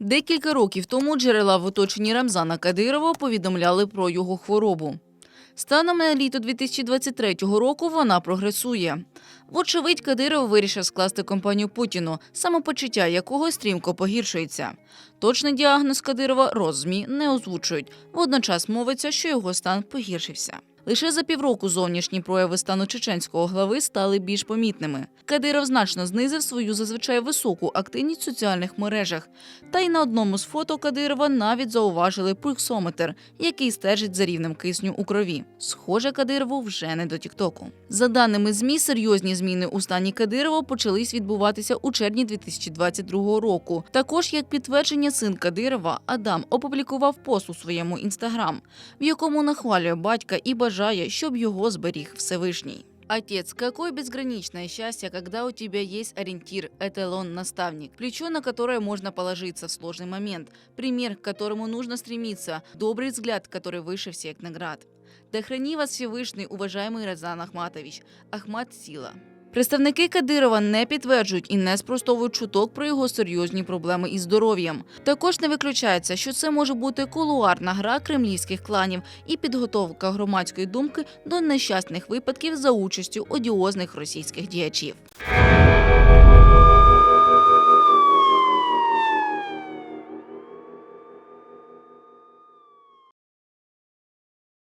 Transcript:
Декілька років тому джерела в оточенні Рамзана Кадирова повідомляли про його хворобу. Станом на літо 2023 року вона прогресує. Вочевидь, Кадиров вирішив скласти компанію Путіну, самопочуття якого стрімко погіршується. Точний діагноз Кадирова роззмі не озвучують. Водночас мовиться, що його стан погіршився. Лише за півроку зовнішні прояви стану чеченського глави стали більш помітними. Кадиров значно знизив свою зазвичай високу активність в соціальних мережах. Та й на одному з фото Кадирова навіть зауважили пульсометр, який стежить за рівнем кисню у крові. Схоже, Кадирову вже не до Тіктоку. За даними ЗМІ, серйозні зміни у стані Кадирова почались відбуватися у червні 2022 року. Також, як підтвердження, син Кадирова Адам опублікував пост у своєму інстаграм, в якому нахвалює батька і бажає, щоб його зберіг Всевишній. Отец, какое безграничное счастье, когда у тебя есть ориентир, эталон, наставник, плечо, на которое можно положиться в сложный момент, пример, к которому нужно стремиться, добрый взгляд, который выше всех наград. Да храни вас Всевишний, уважаемый Разан Ахматович, Ахмат Сіла. Представники Кадирова не підтверджують і не спростовують чуток про його серйозні проблеми із здоров'ям. Також не виключається, що це може бути кулуарна гра кремлівських кланів і підготовка громадської думки до нещасних випадків за участю одіозних російських діячів.